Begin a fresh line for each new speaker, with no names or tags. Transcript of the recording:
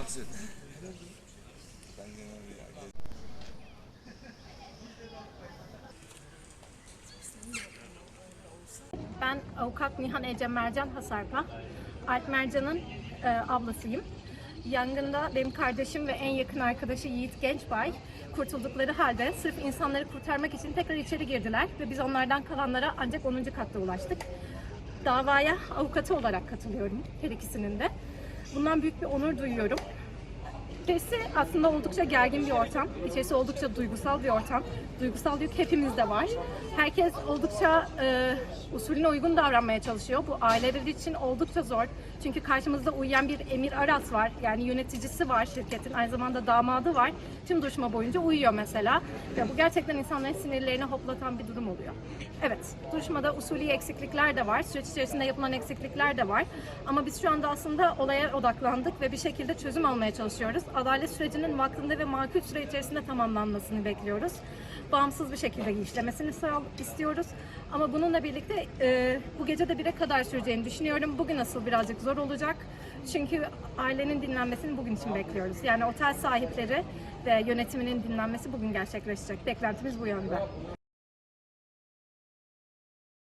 kalksın.
Ben avukat Nihan Ece Mercan Hasarpa. Alp Mercan'ın e, ablasıyım. Yangında benim kardeşim ve en yakın arkadaşı Yiğit Gençbay kurtuldukları halde sırf insanları kurtarmak için tekrar içeri girdiler ve biz onlardan kalanlara ancak 10. katta ulaştık. Davaya avukatı olarak katılıyorum her ikisinin de. Bundan büyük bir onur duyuyorum. İçerisi aslında oldukça gergin bir ortam. İçerisi oldukça duygusal bir ortam. Duygusal yük hepimizde var. Herkes oldukça e, usulüne uygun davranmaya çalışıyor. Bu aileler için oldukça zor. Çünkü karşımızda uyuyan bir Emir Aras var. Yani yöneticisi var şirketin. Aynı zamanda damadı var. Tüm duruşma boyunca uyuyor mesela. Ve bu gerçekten insanların sinirlerini hoplatan bir durum oluyor. Evet, duruşmada usulü eksiklikler de var. Süreç içerisinde yapılan eksiklikler de var. Ama biz şu anda aslında olaya odaklandık ve bir şekilde çözüm almaya çalışıyoruz. Adalet sürecinin vaktinde ve makul süre içerisinde tamamlanmasını bekliyoruz. Bağımsız bir şekilde işlemesini istiyoruz. Ama bununla birlikte e, bu gece de bire kadar süreceğini düşünüyorum. Bugün asıl birazcık zor olacak. Çünkü ailenin dinlenmesini bugün için bekliyoruz. Yani otel sahipleri ve yönetiminin dinlenmesi bugün gerçekleşecek. Beklentimiz bu yönde.